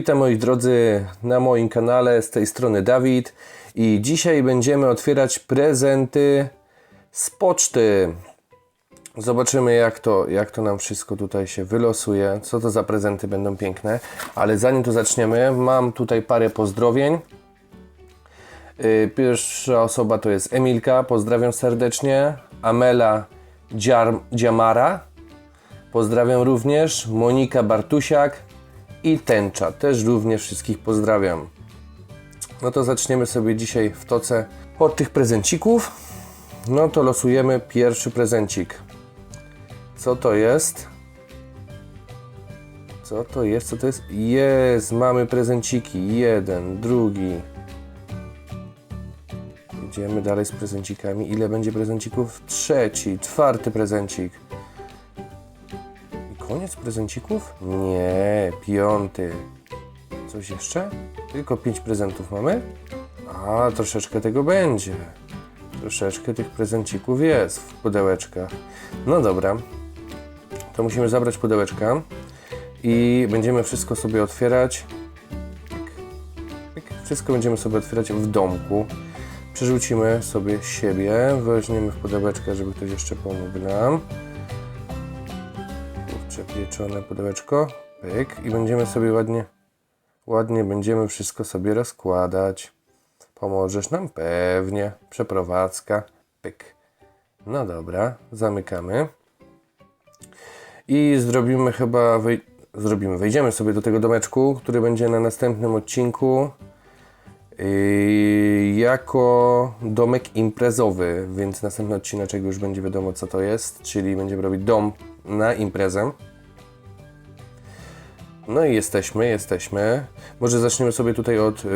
Witam moi drodzy na moim kanale, z tej strony Dawid i dzisiaj będziemy otwierać prezenty z poczty. Zobaczymy jak to, jak to nam wszystko tutaj się wylosuje, co to za prezenty będą piękne, ale zanim to zaczniemy, mam tutaj parę pozdrowień. Y, Pierwsza osoba to jest Emilka, pozdrawiam serdecznie. Amela Dziar Dziamara, pozdrawiam również. Monika Bartusiak i Tęcza, też również wszystkich pozdrawiam. No to zaczniemy sobie dzisiaj w toce od tych prezencików. No to losujemy pierwszy prezencik. Co to jest? Co to jest? Co to jest? Jest, mamy prezenciki. Jeden, drugi, Idziemy dalej z prezencikami. Ile będzie prezencików? Trzeci, czwarty prezencik. Koniec prezencików? Nie, piąty. Coś jeszcze? Tylko pięć prezentów mamy? A, troszeczkę tego będzie. Troszeczkę tych prezencików jest w pudełeczkach. No dobra. To musimy zabrać pudełeczka i będziemy wszystko sobie otwierać. Wszystko będziemy sobie otwierać w domku. Przerzucimy sobie siebie, weźmiemy w pudełeczkę, żeby ktoś jeszcze pomógł nam. Pieczone pudełeczko, pyk i będziemy sobie ładnie, ładnie będziemy wszystko sobie rozkładać. Pomożesz nam? Pewnie. Przeprowadzka, pyk. No dobra, zamykamy. I zrobimy chyba, wej- zrobimy, wejdziemy sobie do tego domeczku, który będzie na następnym odcinku. Yy, jako domek imprezowy, więc następny odcineczek już będzie wiadomo co to jest, czyli będziemy robić dom na imprezę. No i jesteśmy, jesteśmy. Może zaczniemy sobie tutaj od yy,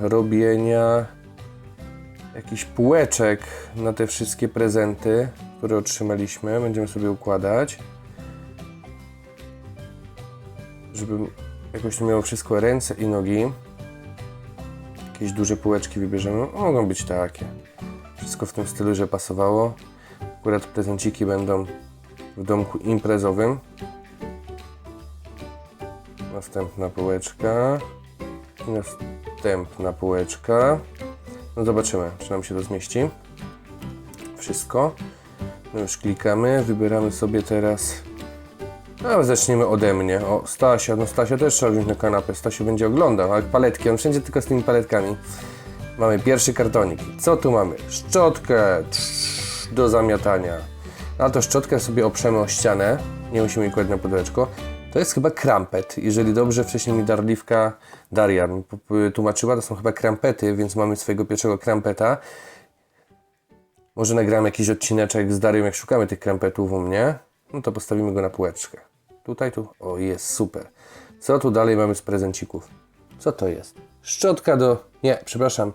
robienia jakichś półeczek na te wszystkie prezenty, które otrzymaliśmy. Będziemy sobie układać. Żeby jakoś to miało wszystko ręce i nogi jakieś duże półeczki wybierzemy. Mogą być takie. Wszystko w tym stylu, że pasowało. Akurat prezenciki będą w domku imprezowym. Następna półeczka. Następna półeczka. No zobaczymy, czy nam się to zmieści. Wszystko. No już klikamy, wybieramy sobie teraz no, zaczniemy ode mnie. O, Stasia, no Stasia też trzeba wziąć na kanapę. Stasiu będzie oglądał, ale paletki, on wszędzie tylko z tymi paletkami. Mamy pierwszy kartonik. Co tu mamy? Szczotkę do zamiatania. Na to szczotkę sobie oprzemy o ścianę. Nie musimy jej kłaść na pudełeczko. To jest chyba krampet. Jeżeli dobrze wcześniej mi Darliwka, Daria tłumaczyła, to są chyba krampety, więc mamy swojego pierwszego krampeta. Może nagramy jakiś odcineczek z Darią, jak szukamy tych krampetów u mnie. No to postawimy go na półeczkę. Tutaj, tu. O, jest super. Co tu dalej mamy z prezencików? Co to jest? Szczotka do... Nie, przepraszam.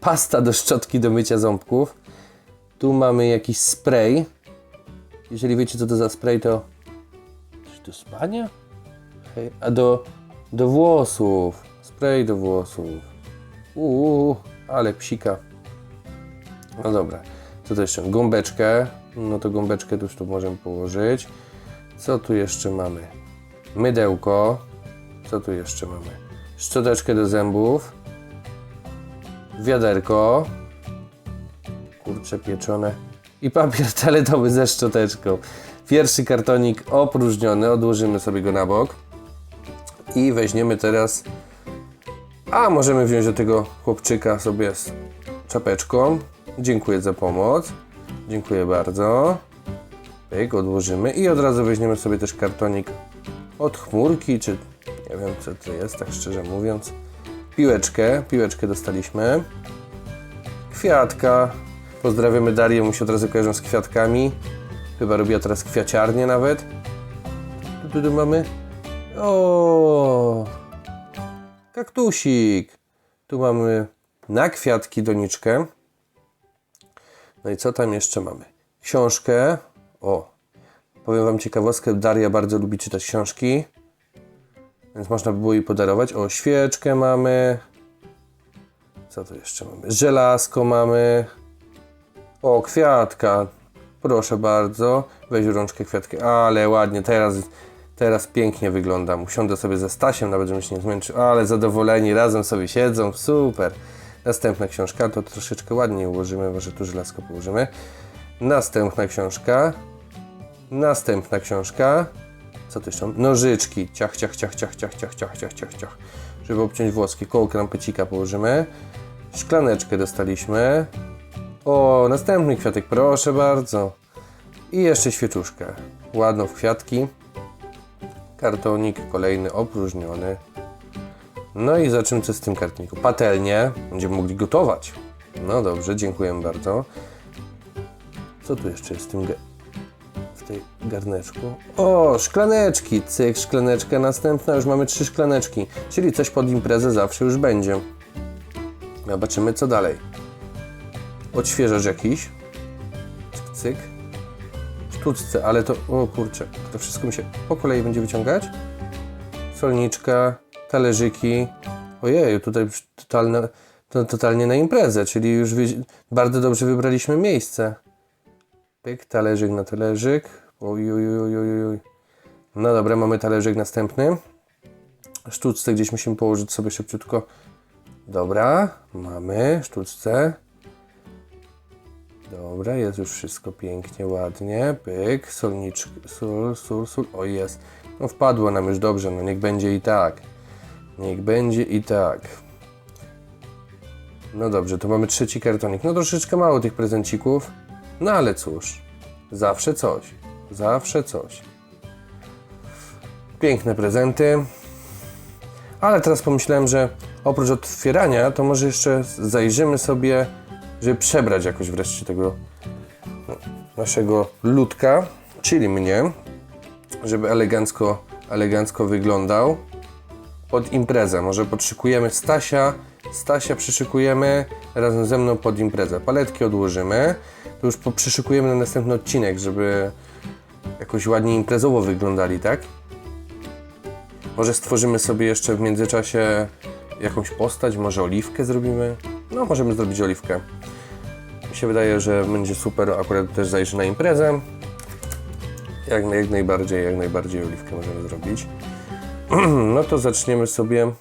Pasta do szczotki do mycia ząbków. Tu mamy jakiś spray. Jeżeli wiecie, co to za spray, to... To spania? Hej, a do... do włosów. Spray do włosów. Uuu, ale psika. No dobra. Co to jeszcze? Gąbeczkę. No to gąbeczkę już tu możemy położyć. Co tu jeszcze mamy? Mydełko. Co tu jeszcze mamy? Szczoteczkę do zębów. Wiaderko. Kurcze pieczone. I papier toaletowy ze szczoteczką. Pierwszy kartonik opróżniony. Odłożymy sobie go na bok. I weźmiemy teraz... A, możemy wziąć do tego chłopczyka sobie z czapeczką. Dziękuję za pomoc. Dziękuję bardzo. Pyk, odłożymy i od razu weźmiemy sobie też kartonik od chmurki, czy nie wiem co to jest, tak szczerze mówiąc. Piłeczkę, piłeczkę dostaliśmy. Kwiatka. Pozdrawiamy Darię, mu się od razu kojarzą z kwiatkami. Chyba robiła teraz kwiaciarnię nawet. Tu, tu, mamy. O, kaktusik. Tu mamy na kwiatki doniczkę. No i co tam jeszcze mamy? Książkę. O, powiem Wam ciekawostkę. Daria bardzo lubi czytać książki. Więc można by było jej podarować. O, świeczkę mamy. Co tu jeszcze mamy? Żelazko mamy. O, kwiatka. Proszę bardzo. Weź rączkę kwiatkę. Ale ładnie. Teraz Teraz pięknie wyglądam. Usiądę sobie ze Stasiem, nawet żebym się nie zmęczył, ale zadowoleni, razem sobie siedzą, super. Następna książka, to troszeczkę ładniej ułożymy, może tu żelazko położymy. Następna książka. Następna książka. Co to jeszcze? Nożyczki. Ciach, ciach, ciach, ciach, ciach, ciach, ciach, ciach, ciach, ciach. Żeby obciąć włoski. Koło krampecika położymy. Szklaneczkę dostaliśmy. O, następny kwiatek, proszę bardzo. I jeszcze świeczuszkę. Ładną w kwiatki. Kartonik kolejny opróżniony. No i zaczynamy z tym kartoniku. Patelnię. Będziemy mogli gotować. No dobrze, dziękuję bardzo. Co tu jeszcze jest w tym, w tej garneczku? O, szklaneczki. Cyk, szklaneczka następna. Już mamy trzy szklaneczki. Czyli coś pod imprezę zawsze już będzie. Zobaczymy co dalej. Odświeżacz jakiś. Cyk, cyk. Sztuczce, ale to... O kurczę. To wszystko mi się po kolei będzie wyciągać. Solniczka, talerzyki. Ojej, tutaj totalne, to totalnie na imprezę, czyli już bardzo dobrze wybraliśmy miejsce. Pyk, talerzyk na talerzyk. Oj, oj, oj. No dobra, mamy talerzyk następny. Sztuczce gdzieś musimy położyć sobie szybciutko. Dobra, mamy sztuczce. Dobra, jest już wszystko pięknie, ładnie. Pyk, solniczki, sól, sól, sól. O, jest. No wpadło nam już dobrze, no niech będzie i tak. Niech będzie i tak. No dobrze, to mamy trzeci kartonik. No troszeczkę mało tych prezencików. No ale cóż, zawsze coś. Zawsze coś. Piękne prezenty. Ale teraz pomyślałem, że oprócz otwierania, to może jeszcze zajrzymy sobie, żeby przebrać jakoś wreszcie tego naszego ludka, czyli mnie, żeby elegancko, elegancko wyglądał pod imprezę. Może podszykujemy Stasia, Stasia przyszykujemy razem ze mną pod imprezę. Paletki odłożymy, to już przyszykujemy na następny odcinek, żeby jakoś ładnie imprezowo wyglądali, tak? Może stworzymy sobie jeszcze w międzyczasie jakąś postać, może oliwkę zrobimy? No, możemy zrobić oliwkę. Mi się wydaje, że będzie super, akurat też zajrzy na imprezę. Jak, jak najbardziej, jak najbardziej oliwkę możemy zrobić. No to zaczniemy sobie,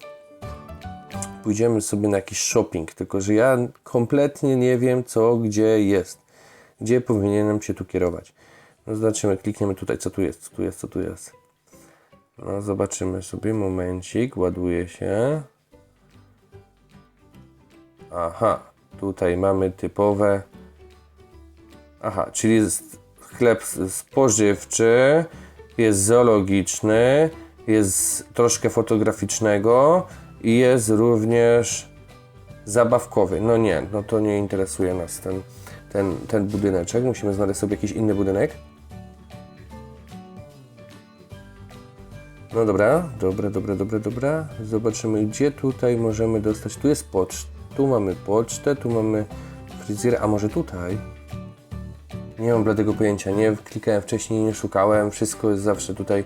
pójdziemy sobie na jakiś shopping, tylko że ja kompletnie nie wiem co, gdzie jest. Gdzie powinienem się tu kierować. No zobaczymy, klikniemy tutaj, co tu jest, co tu jest, co tu jest. No zobaczymy sobie, momencik, ładuje się. Aha, tutaj mamy typowe. Aha, czyli jest chleb spożywczy, jest zoologiczny, jest troszkę fotograficznego i jest również zabawkowy. No nie, no to nie interesuje nas ten, ten, ten budyneczek. Musimy znaleźć sobie jakiś inny budynek. No dobra, dobra, dobra, dobra, dobra. Zobaczymy, gdzie tutaj możemy dostać. Tu jest poczt, tu mamy pocztę, tu mamy fryzjer, a może tutaj? Nie mam bladego pojęcia, nie klikałem wcześniej, nie szukałem, wszystko jest zawsze tutaj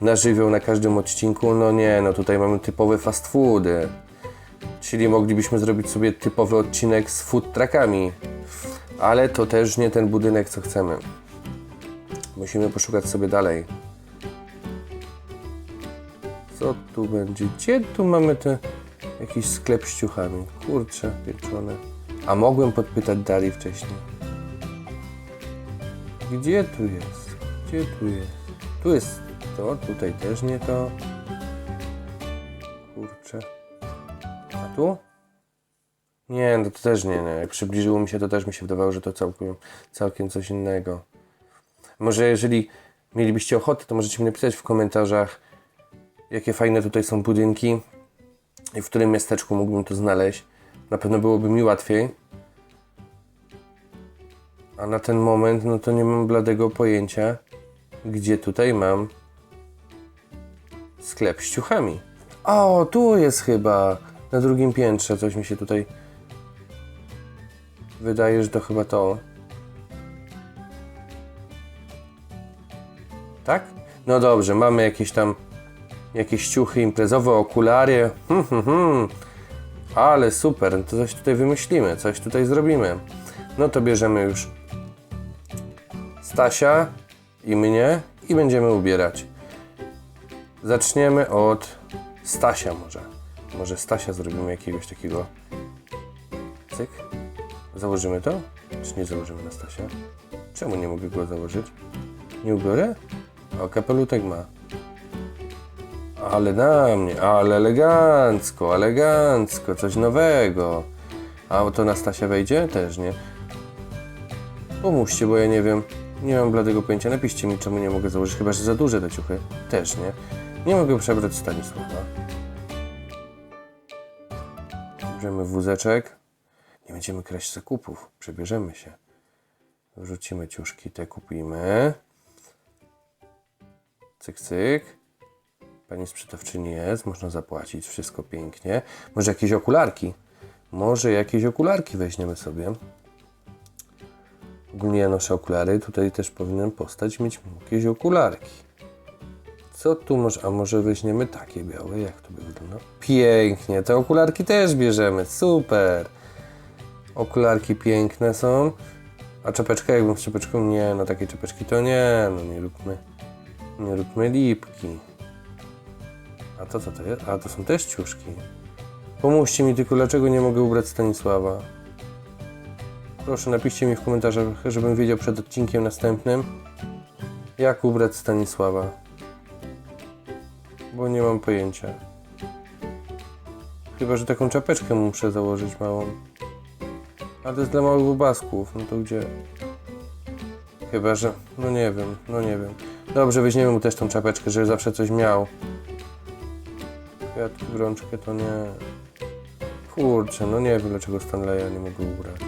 na żywioł na każdym odcinku. No nie, no tutaj mamy typowe fast foody. Czyli moglibyśmy zrobić sobie typowy odcinek z food truckami. Ale to też nie ten budynek, co chcemy. Musimy poszukać sobie dalej. Co tu będzie? Gdzie tu mamy te jakiś sklep z ciuchami? Kurczę, pieczone. A mogłem podpytać dalej wcześniej. Gdzie tu jest? Gdzie tu jest? Tu jest to, tutaj też nie to. Kurczę. A tu? Nie, no to też nie, nie. Jak przybliżyło mi się, to też mi się wydawało, że to całkiem, całkiem coś innego. Może jeżeli mielibyście ochotę, to możecie mi napisać w komentarzach, jakie fajne tutaj są budynki i w którym miasteczku mógłbym to znaleźć. Na pewno byłoby mi łatwiej. A na ten moment, no to nie mam bladego pojęcia, gdzie tutaj mam sklep z ciuchami. O, tu jest chyba, na drugim piętrze, coś mi się tutaj wydaje, że to chyba to. Tak? No dobrze, mamy jakieś tam jakieś ciuchy imprezowe, okulary. Hmm, hmm, hmm. Ale super, to coś tutaj wymyślimy, coś tutaj zrobimy. No to bierzemy już Stasia i mnie i będziemy ubierać. Zaczniemy od Stasia może. Może Stasia zrobimy jakiegoś takiego. Cyk. Założymy to? Czy nie założymy na Stasia? Czemu nie mogę go założyć? Nie ubiorę? O, kapelutek ma. Ale na mnie, ale elegancko, elegancko, coś nowego. A to na Stasia wejdzie? Też nie. Pomóżcie, bo ja nie wiem. Nie mam bladego pojęcia. Napiszcie mi, czemu nie mogę założyć. Chyba, że za duże te ciuchy. Też nie. Nie mogę przebrać Stanisława. Bierzemy wózeczek. Nie będziemy kraść zakupów. Przebierzemy się. Wrzucimy ciuszki, te kupimy. Cyk, cyk. Pani sprzedawczyni jest, można zapłacić, wszystko pięknie. Może jakieś okularki? Może jakieś okularki weźmiemy sobie. Ogólnie ja noszę okulary, tutaj też powinien postać mieć jakieś okularki. Co tu może, a może weźmiemy takie białe, jak to by wyglądało? Pięknie, te okularki też bierzemy, super. Okularki piękne są. A czapeczka, jakbym z czapeczką, nie, no takie czapeczki to nie, no nie róbmy, nie róbmy lipki. A to co to jest? A to są też ciuszki. Pomóżcie mi tylko, dlaczego nie mogę ubrać Stanisława. Proszę, napiszcie mi w komentarzach, żebym wiedział przed odcinkiem następnym, jak ubrać Stanisława. Bo nie mam pojęcia. Chyba, że taką czapeczkę muszę założyć małą. Ale to jest dla małych bubasków, no to gdzie? Chyba, że... No nie wiem, no nie wiem. Dobrze, weźmiemy mu też tą czapeczkę, żeby zawsze coś miał. Kwiatki, rączkę to nie... Kurczę, no nie wiem dlaczego Stanleya nie mogę ubrać.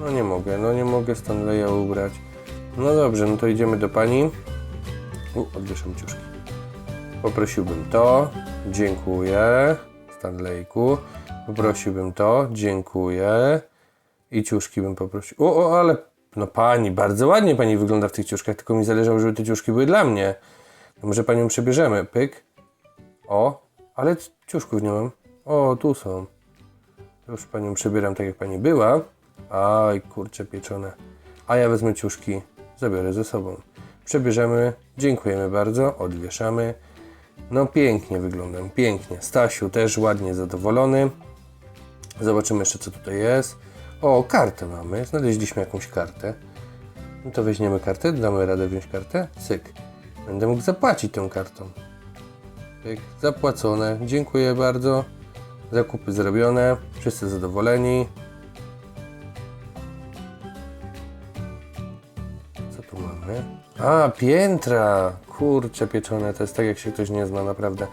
No nie mogę, no nie mogę Stanleya ubrać. No dobrze, no to idziemy do pani. U, odwieszam ciuszki. Poprosiłbym to, dziękuję. Stanleyku. Poprosiłbym to, dziękuję. I ciuszki bym poprosił. O, o, ale no pani, bardzo ładnie pani wygląda w tych ciuszkach, tylko mi zależało, żeby te ciuszki były dla mnie. To może panią przebierzemy. Pyk. O, ale ciuszków nie mam. O, tu są. Już panią przebieram tak, jak pani była. Aj, kurcze pieczone. A ja wezmę ciuszki, zabiorę ze sobą. Przebierzemy, dziękujemy bardzo, odwieszamy. No pięknie wyglądam, pięknie. Stasiu też ładnie zadowolony. Zobaczymy jeszcze, co tutaj jest. O, kartę mamy. Znaleźliśmy jakąś kartę. No to weźmiemy kartę, damy radę wziąć kartę. Cyk. Będę mógł zapłacić tą kartą. Cyk. Zapłacone. Dziękuję bardzo. Zakupy zrobione. Wszyscy zadowoleni. Co tu mamy? A, piętra! Kurcze pieczone, to jest tak jak się ktoś nie zna, naprawdę.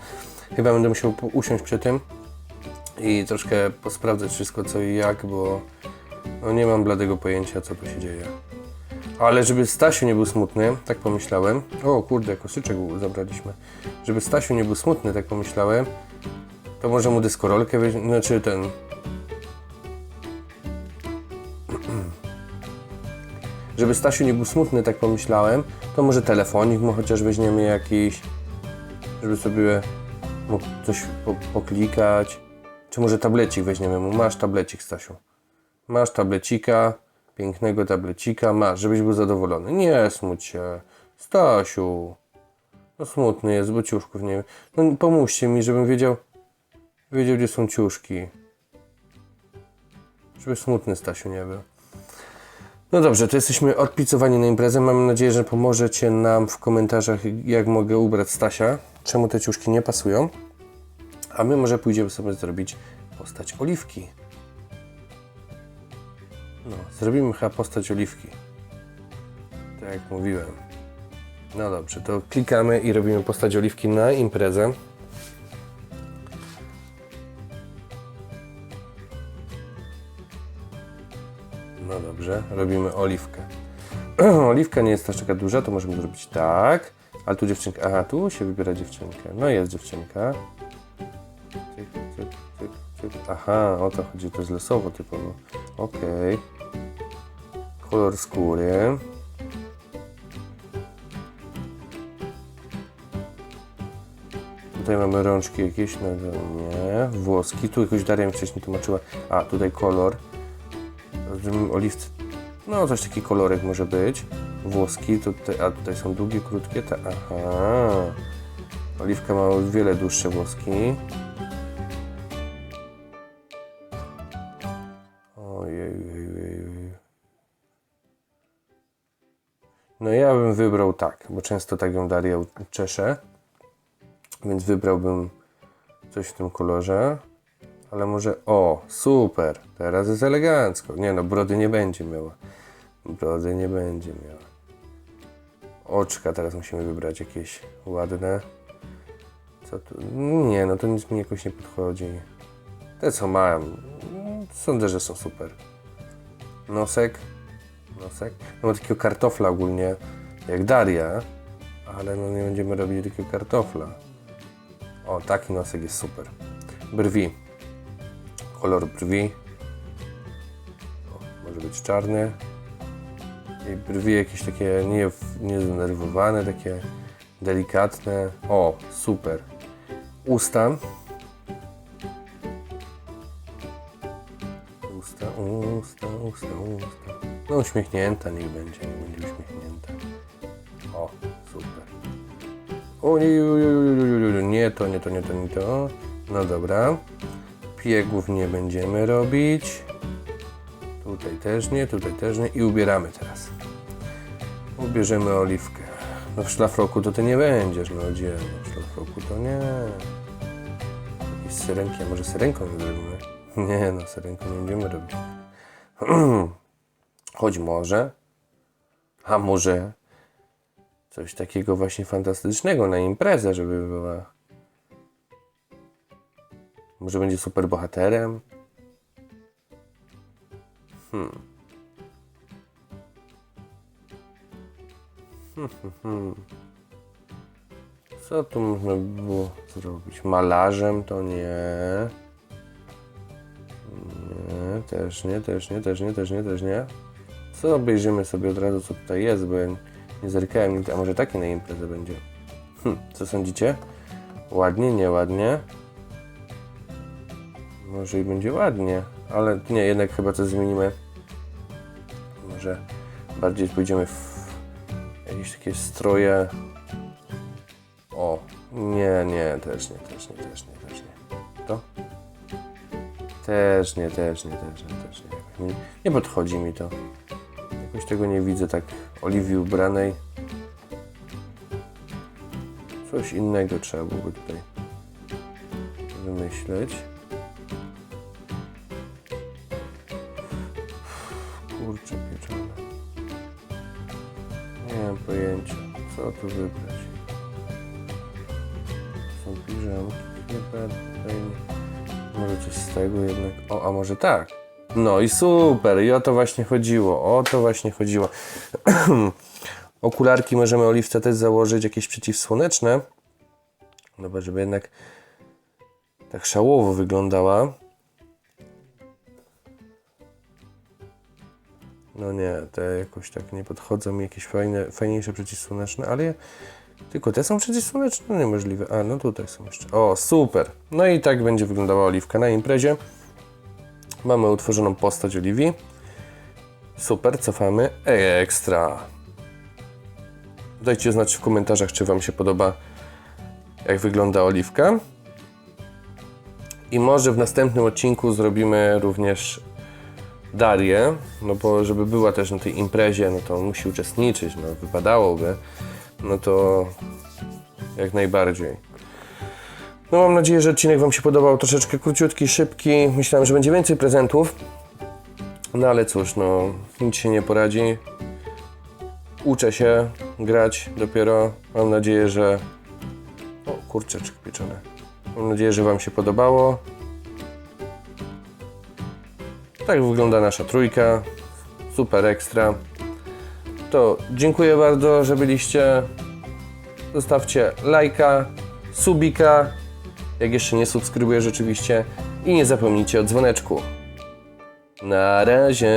Chyba będę musiał usiąść przy tym i troszkę posprawdzać wszystko co i jak, bo no nie mam bladego pojęcia co tu się dzieje. Ale żeby Stasiu nie był smutny, tak pomyślałem. O kurde, kosyczek zabraliśmy. Żeby Stasiu nie był smutny, tak pomyślałem, to może mu dyskorolkę znaczy ten... Żeby Stasiu nie był smutny, tak pomyślałem, to może telefonik mu chociaż weźmiemy jakiś, żeby sobie mógł coś po, poklikać. Czy może tablecik weźmiemy mu? Masz tablecik, Stasiu. Masz tablecika, pięknego tablecika, masz, żebyś był zadowolony. Nie smuć się. Stasiu. No smutny jest, bo ciuszków nie No pomóżcie mi, żebym wiedział, wiedział gdzie są ciuszki. Żeby smutny Stasiu nie był. No dobrze, to jesteśmy odpicowani na imprezę. Mam nadzieję, że pomożecie nam w komentarzach, jak mogę ubrać Stasia. Czemu te ciuszki nie pasują. A my może pójdziemy sobie zrobić postać oliwki. No, zrobimy chyba postać oliwki. Tak jak mówiłem. No dobrze, to klikamy i robimy postać oliwki na imprezę. No dobrze, robimy oliwkę. Oliwka nie jest aż taka duża, to możemy zrobić tak. Ale tu dziewczynka, aha, tu się wybiera dziewczynkę. No jest dziewczynka. Cyk, cyk, cyk, cyk. Aha, o to chodzi, to jest losowo typowo. Okej. Kolor skóry. Tutaj mamy rączki jakieś, no nie, włoski. Tu jakoś Daria mi wcześniej tłumaczyła. A, tutaj kolor. Oliwce. No, coś taki kolorek może być. Włoski, tutaj, a tutaj są długie, krótkie. Te, aha. Oliwka ma wiele dłuższe włoski. Ja bym wybrał tak, bo często tak ją Daria czeszę. Więc wybrałbym coś w tym kolorze. Ale może, o, super, teraz jest elegancko. Nie no, brody nie będzie miała. Brody nie będzie miała. Oczka teraz musimy wybrać jakieś ładne. Co tu? Nie, no to nic mi jakoś nie podchodzi. Te co mam, sądzę, że są super. Nosek. Nosek. No ma takiego kartofla ogólnie, jak Daria, ale no nie będziemy robić takiego kartofla. O, taki nosek jest super. Brwi. Kolor brwi. O, może być czarny. I brwi jakieś takie nie, niezdenerwowane, takie delikatne. O, super. Usta. Usta, usta, usta. No uśmiechnięta niech będzie, niech będzie uśmiechnięta. O, super. O nie, nie, to, nie to, nie to, nie to. No dobra. Piegów nie będziemy robić. Tutaj też nie, tutaj też nie. I ubieramy teraz. Ubierzemy oliwkę. No w szlafroku to ty nie będziesz, no gdzie? W szlafroku to nie. Jakieś syrenki, a może syrenką nie zrobimy? Nie no, syrenką nie będziemy robić. Choć może. A może coś takiego właśnie fantastycznego na imprezę, żeby była. Może będzie super bohaterem? Co tu można by było zrobić? Malarzem to nie. Nie, też nie, też nie, też nie, też nie, też nie. Co obejrzymy sobie od razu, co tutaj jest, bo ja nie zerkałem nigdy. A może taki na imprezę będzie? Hm, co sądzicie? Ładnie, nieładnie? Może i będzie ładnie, ale nie, jednak chyba coś zmienimy. Może bardziej pójdziemy w jakieś takie stroje. O, nie, nie, też nie, też nie, też nie. Też nie, też nie, też nie, też nie. Nie, nie podchodzi mi to. Jakoś tego nie widzę tak Oliwii ubranej. Coś innego trzeba byłoby tutaj wymyśleć. Kurczę pieczone. Nie mam pojęcia, co tu wybrać. Są piżamki chyba tutaj. Z tego jednak. O, a może tak. No i super, i o to właśnie chodziło. O to właśnie chodziło. Okularki możemy oliwce też założyć, jakieś przeciwsłoneczne. Dobra, żeby jednak tak szałowo wyglądała. No nie, te jakoś tak nie podchodzą mi jakieś fajne, fajniejsze przeciwsłoneczne, ale tylko te są przeciwsłoneczne? No Niemożliwe. A, no tutaj są jeszcze. O, super. No i tak będzie wyglądała oliwka na imprezie. Mamy utworzoną postać Oliwii. Super, cofamy. Ekstra. Dajcie znać w komentarzach, czy Wam się podoba, jak wygląda oliwka. I może w następnym odcinku zrobimy również Darię, no bo żeby była też na tej imprezie, no to musi uczestniczyć, no wypadałoby, no to jak najbardziej. No mam nadzieję, że odcinek Wam się podobał, troszeczkę króciutki, szybki, myślałem, że będzie więcej prezentów, no ale cóż, no nic się nie poradzi. Uczę się grać dopiero, mam nadzieję, że... O, kurczeczek pieczone. Mam nadzieję, że Wam się podobało. Tak wygląda nasza trójka. Super ekstra. To dziękuję bardzo, że byliście. Zostawcie lajka, subika, jak jeszcze nie subskrybujesz rzeczywiście. I nie zapomnijcie o dzwoneczku. Na razie.